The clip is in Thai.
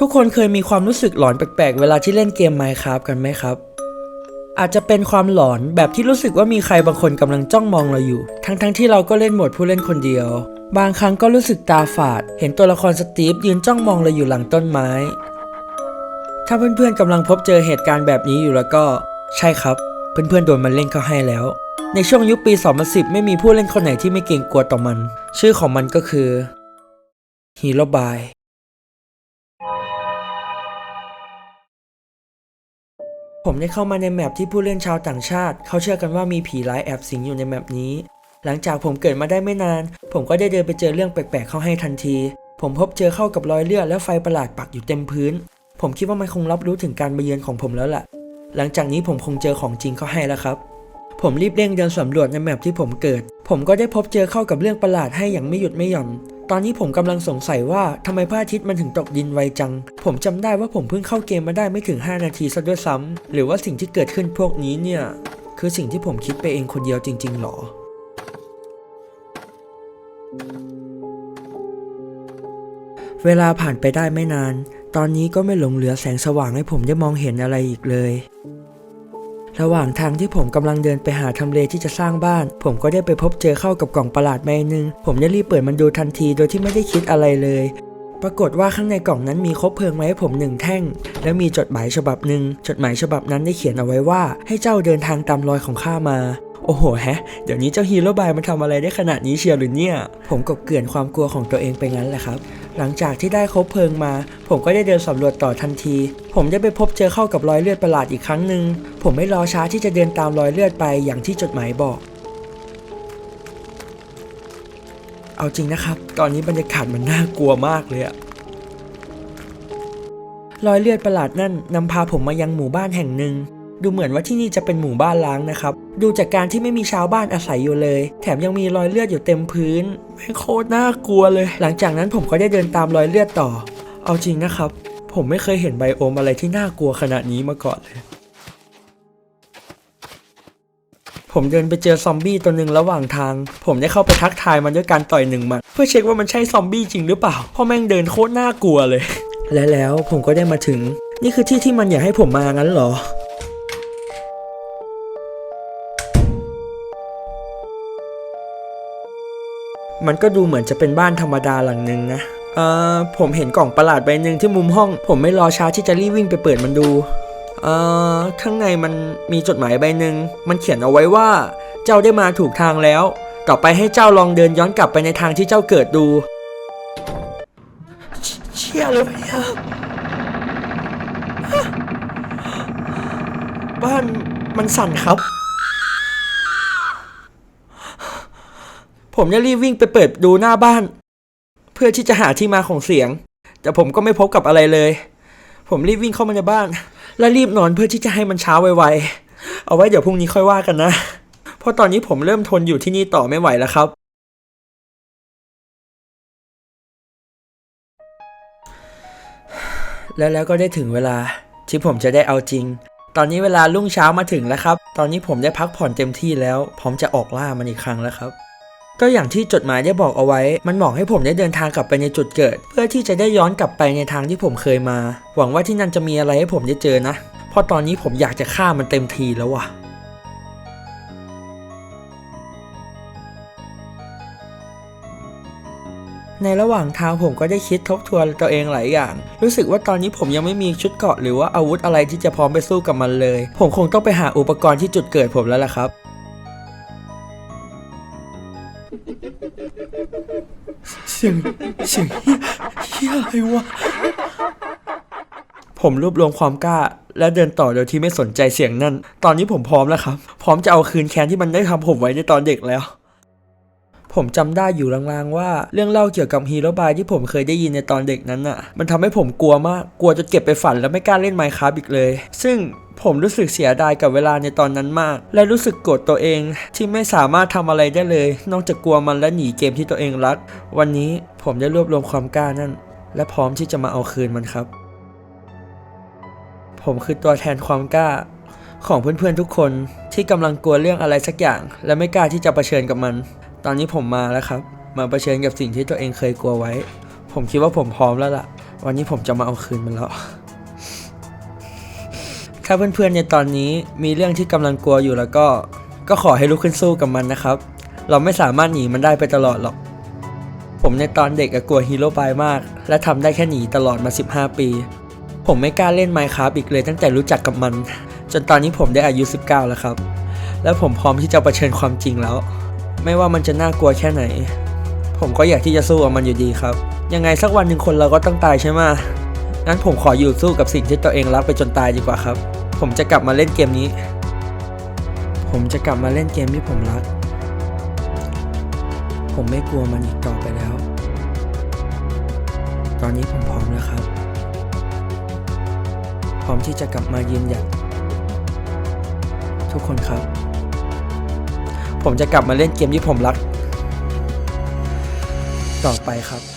ทุกคนเคยมีความรู้สึกหลอนแปลกๆ เวลาที่เล่นเกม Minecraft กันไหมครับ อาจจะเป็นความหลอนแบบที่รู้สึกว่ามีใครบางคนกำลังจ้องมองเราอยู่ ทั้งๆที่เราก็เล่นโหมดผู้เล่นคนเดียว บางครั้งก็รู้สึกตาฝาด เห็นตัวละครสตีฟยืนจ้องมองเราอยู่หลังต้นไม้ ถ้าเพื่อนๆกำลังพบเจอเหตุการณ์แบบนี้อยู่แล้วก็ ใช่ครับ เพื่อนๆโดนมันเล่นเข้าให้แล้ว ในช่วงยุคปี 2010 ไม่มีผู้เล่นคนไหนที่ไม่เกรงกลัวต่อมัน ชื่อของมันก็คือ Hero by ผมได้เข้ามาในแมปที่ผู้เล่นชาวต่างชาติ เขาเชื่อกันว่ามีผีร้ายแอบสิงอยู่ในแมปนี้ หลังจากผมเกิดมาได้ไม่นาน ผมก็ได้เดินไปเจอเรื่องแปลกๆเข้าให้ทันที ผมพบเจอเข้ากับรอยเลือดและไฟประหลาดปักอยู่เต็มพื้น ผมคิดว่ามันคงรับรู้ถึงการมาเยือนของผมแล้วล่ะ หลังจากนี้ผมคงเจอของจริงเข้าให้แล้วครับ ผมรีบเร่งเดินสำรวจในแมปที่ผมเกิด ผมก็ได้พบเจอเข้ากับเรื่องประหลาดให้อย่างไม่หยุดไม่หย่อน ตอนนี้ผมกำลังสงสัยว่าทำไมพระอาทิตย์มันถึงตกดินไวจัง ผมจำได้ว่าผมเพิ่งเข้าเกมมาได้ไม่ถึง 5 นาทีซะด้วยซ้ำหรือว่าสิ่งที่เกิดขึ้นพวกนี้เนี่ย คือสิ่งที่ผมคิดไปเองคนเดียวจริง ๆหรอเวลาผ่านไปได้ไม่นาน ตอนนี้ก็ไม่หลงเหลือแสงสว่างให้ผมได้มองเห็นอะไรอีกเลย ระหว่างทางที่ผมกำลังเดินไปหาทำเลที่จะสร้างบ้าน ผมก็ได้ไปพบเจอเข้ากับกล่องประหลาดใบหนึ่งผมได้รีบเปิดมันดูทันทีโดยที่ไม่ได้คิดอะไรเลย ปรากฏว่าข้างในกล่องนั้นมีคบเพลิงไว้ให้ผมหนึ่งแท่ง และมีจดหมายฉบับหนึ่งจดหมายฉบับนั้นได้เขียนเอาไว้ว่า ให้เจ้าเดินทางตามรอยของข้ามา โอ้โหแฮะ เดี๋ยวนี้เจ้าฮีโร่บายมันทำอะไรได้ขนาดนี้เชียวหรือเนี่ย ผมกบเกลื่อนความกลัวของตัวเองไปงั้นแหละครับ หลังจากที่ได้คบเพลิงมา ผมก็ได้เดินสำรวจต่อทันที ผมได้ไปพบเจอเข้ากับรอยเลือดประหลาดอีกครั้งหนึ่ง ผมไม่รอช้าที่จะเดินตามรอยเลือดไปอย่างที่จดหมายบอก เอาจริงนะครับ ตอนนี้บรรยากาศมันน่ากลัวมากเลยอะรอยเลือดประหลาดนั่นนำพาผมมายังหมู่บ้านแห่งหนึ่ง ดูเหมือนว่าที่นี่จะเป็นหมู่บ้านล้างนะครับ ดูจากการที่ไม่มีชาวบ้านอาศัยอยู่เลย แถมยังมีรอยเลือดอยู่เต็มพื้นไม่โคตรน่ากลัวเลย หลังจากนั้นผมก็ได้เดินตามรอยเลือดต่อ เอาจริงนะครับ ผมไม่เคยเห็นไบโอมอะไรที่น่ากลัวขนาดนี้มาก่อนเลย ผมเดินไปเจอซอมบี้ตัวหนึ่งระหว่างทาง ผมได้เข้าไปทักทายมันด้วยการต่อยหนึ่งหมัดเพื่อเช็คว่ามันใช่ซอมบี้จริงหรือเปล่าเพราะแม่งเดินโคตรน่ากลัวเลย และแล้วผมก็ได้มาถึง นี่คือที่ที่มันอยากให้ผมมางั้นเหรอ มันก็ดูเหมือนจะเป็นบ้านธรรมดาหลังหนึ่งนะ เอ่อ ผมเห็นกล่องประหลาดใบหนึ่งที่มุมห้อง ผมไม่รอช้าที่จะรีบวิ่งไปเปิดมันดู เอ่อ ข้างในมันมีจดหมายใบหนึ่ง มันเขียนเอาไว้ว่า เจ้าได้มาถูกทางแล้ว ต่อไปให้เจ้าลองเดินย้อนกลับไปในทางที่เจ้าเกิดดู เชี่ยเลยพะเนี่ยบ้านมันสั่นครับ ผมจะรีบวิ่งไปเปิดดูหน้าบ้าน เพื่อที่จะหาที่มาของเสียง แต่ผมก็ไม่พบกับอะไรเลย ผมรีบวิ่งเข้ามาในบ้าน และรีบนอนเพื่อที่จะให้มันเช้าไวๆ เอาไว้เดี๋ยวพรุ่งนี้ค่อยว่ากันนะ เพราะตอนนี้ผมเริ่มทนอยู่ที่นี่ต่อไม่ไหวแล้วครับ แล้วแล้วก็ได้ถึงเวลาที่ผมจะได้เอาจริง ตอนนี้เวลารุ่งเช้ามาถึงแล้วครับ ตอนนี้ผมได้พักผ่อนเต็มที่แล้วพร้อมจะออกล่ามันอีกครั้งแล้วครับ ก็อย่างที่จดหมายได้บอกเอาไว้ มันบอกให้ผมได้เดินทางกลับไปในจุดเกิด เพื่อที่จะได้ย้อนกลับไปในทางที่ผมเคยมา หวังว่าที่นั่นจะมีอะไรให้ผมได้เจอนะ เพราะตอนนี้ผมอยากจะฆ่ามันเต็มทีแล้วว่ะในระหว่างทางผมก็ได้คิดทบทวนตัวเองหลายอย่าง รู้สึกว่าตอนนี้ผมยังไม่มีชุดเกราะหรือว่าอาวุธอะไรที่จะพร้อมไปสู้กับมันเลย ผมคงต้องไปหาอุปกรณ์ที่จุดเกิดผมแล้วล่ะครับ เสียงเสียงเฮียอะไรวะ ผมรวบรวมความกล้า และเดินต่อโดยที่ไม่สนใจเสียงนั่น ตอนนี้ผมพร้อมแล้วครับ พร้อมจะเอาคืนแค้นที่มันได้ทำผมไว้ในตอนเด็กแล้ว ผมจำได้อยู่ลางๆว่า เรื่องเล่าเกี่ยวกับฮีโร่บายที่ผมเคยได้ยินในตอนเด็กนั้นน่ะ มันทำให้ผมกลัวมาก กลัวจนเก็บไปฝันแล้วไม่กล้าเล่นไมค์ค r a f t อีกเลย ซึ่ง ผมรู้สึกเสียดายกับเวลาในตอนนั้นมาก และรู้สึกโกรธตัวเองที่ไม่สามารถทำอะไรได้เลย นอกจากกลัวมันและหนีเกมที่ตัวเองรัก วันนี้ผมได้รวบรวมความกล้านั่น และพร้อมที่จะมาเอาคืนมันครับ ผมคือตัวแทนความกล้าของเพื่อนๆทุกคนที่กำลังกลัวเรื่องอะไรสักอย่าง และไม่กล้าที่จะเผชิญกับมัน ตอนนี้ผมมาแล้วครับ มาเผชิญกับสิ่งที่ตัวเองเคยกลัวไว้ ผมคิดว่าผมพร้อมแล้วล่ะ วันนี้ผมจะมาเอาคืนมันแล้ว ถ้าเพื่อนๆในตอนนี้มีเรื่องที่กำลังกลัวอยู่แล้วก็ ก็ขอให้ลุกขึ้นสู้กับมันนะครับ เราไม่สามารถหนีมันได้ไปตลอดหรอก ผมในตอนเด็กกลัวฮีโร่บายมาก และทำได้แค่หนีตลอดมา 15 ปี ผมไม่กล้าเล่น Minecraft อีกเลยตั้งแต่รู้จักกับมัน จนตอนนี้ผมได้อายุ 19 แล้วครับ และผมพร้อมที่จะเผชิญความจริงแล้ว ไม่ว่ามันจะน่ากลัวแค่ไหน ผมก็อยากที่จะสู้กับมันอยู่ดีครับ ยังไงสักวันหนึ่งคนเราก็ต้องตายใช่ไหม งั้นผมขออยู่สู้กับสิ่งที่ตัวเองรักไปจนตายดีกว่าครับ ผมจะกลับมาเล่นเกมนี้ ผมจะกลับมาเล่นเกมที่ผมรัก ผมไม่กลัวมันอีกต่อไปแล้ว ตอนนี้ผมพร้อมแล้วครับ พร้อมที่จะกลับมายืนหยัด ทุกคนครับ ผมจะกลับมาเล่นเกมที่ผมรัก ต่อไปครับ